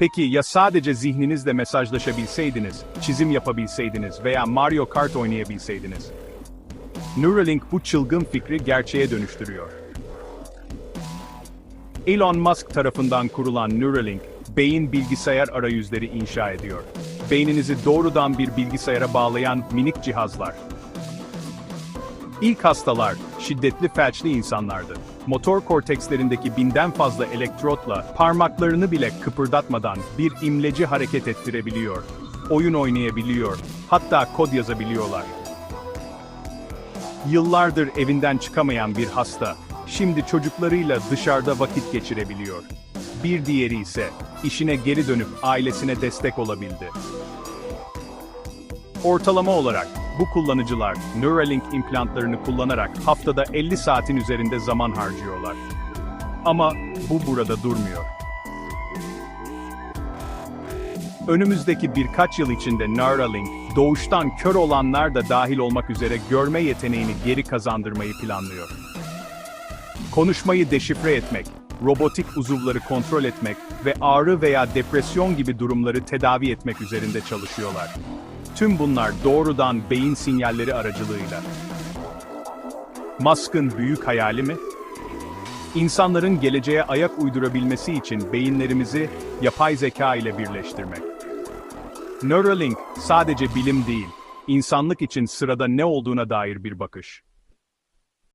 Peki ya sadece zihninizle mesajlaşabilseydiniz, çizim yapabilseydiniz veya Mario Kart oynayabilseydiniz? Neuralink bu çılgın fikri gerçeğe dönüştürüyor. Elon Musk tarafından kurulan Neuralink, beyin bilgisayar arayüzleri inşa ediyor. Beyninizi doğrudan bir bilgisayara bağlayan minik cihazlar. İlk hastalar, şiddetli felçli insanlardı. Motor kortekslerindeki binden fazla elektrotla parmaklarını bile kıpırdatmadan bir imleci hareket ettirebiliyor. Oyun oynayabiliyor, hatta kod yazabiliyorlar. Yıllardır evinden çıkamayan bir hasta, şimdi çocuklarıyla dışarıda vakit geçirebiliyor. Bir diğeri ise işine geri dönüp ailesine destek olabildi. Ortalama olarak bu kullanıcılar Neuralink implantlarını kullanarak haftada 50 saatin üzerinde zaman harcıyorlar. Ama bu burada durmuyor. Önümüzdeki birkaç yıl içinde Neuralink, doğuştan kör olanlar da dahil olmak üzere görme yeteneğini geri kazandırmayı planlıyor. Konuşmayı deşifre etmek, robotik uzuvları kontrol etmek ve ağrı veya depresyon gibi durumları tedavi etmek üzerinde çalışıyorlar. Tüm bunlar doğrudan beyin sinyalleri aracılığıyla. Musk'ın büyük hayali mi? İnsanların geleceğe ayak uydurabilmesi için beyinlerimizi yapay zeka ile birleştirmek. Neuralink sadece bilim değil, insanlık için sırada ne olduğuna dair bir bakış.